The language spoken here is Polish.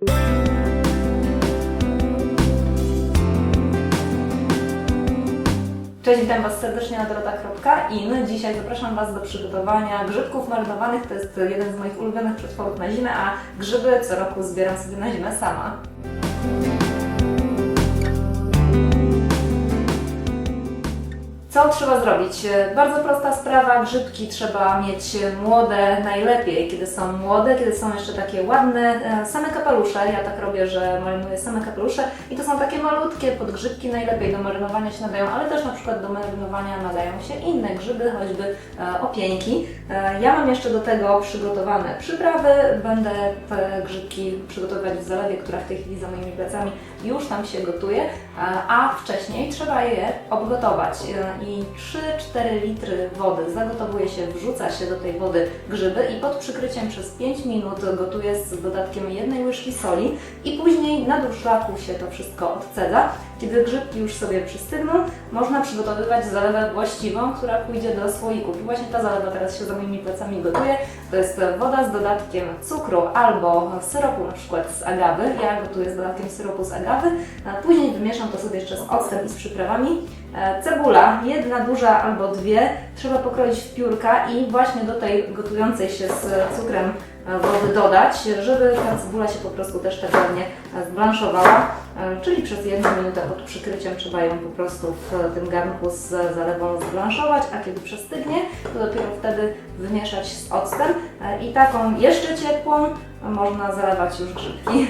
Cześć, witam Was serdecznie na dorota.in. Dzisiaj zapraszam Was do przygotowania grzybków marynowanych. To jest jeden z moich ulubionych przetworów na zimę, a grzyby co roku zbieram sobie na zimę sama. Co trzeba zrobić? E, Bardzo prosta sprawa. Grzybki trzeba mieć młode najlepiej, kiedy są młode, kiedy są jeszcze takie ładne, e, same kapelusze. Ja tak robię, że marynuję same kapelusze i to są takie malutkie podgrzybki, najlepiej do marynowania się nadają, ale też na przykład do marynowania nadają się inne grzyby, choćby e, opieńki. E, Ja mam jeszcze do tego przygotowane przyprawy. Będę te grzybki przygotowywać w zalewie, która w tej chwili za moimi plecami już tam się gotuje, a- wcześniej trzeba je obgotować E, i 3-4 litry wody zagotowuje się, wrzuca się do tej wody grzyby i pod przykryciem przez 5 minut gotuje z dodatkiem jednej łyżki soli i później na durszlaku się to wszystko odcedza. Kiedy grzybki już sobie przystygną, można przygotowywać zalewę właściwą, która pójdzie do słoików. I właśnie ta zalewa teraz się za moimi plecami gotuje. To jest woda z dodatkiem cukru albo syropu na przykład z agawy. Ja gotuję z dodatkiem syropu z agawy. Później wymieszam to sobie jeszcze z octem i z przyprawami. E, Cebula, jedna duża albo dwie, trzeba pokroić w piórka i właśnie do tej gotującej się z cukrem wody dodać, żeby ta cebula się po prostu też tak ładnie e, zblanszowała, E, czyli przez jedną minutę pod przykryciem trzeba ją po prostu w tym garnku z zalewą zblanszować, a kiedy przestygnie, to dopiero wtedy wymieszać z octem e, i taką jeszcze ciepłą można zalewać już grzybki.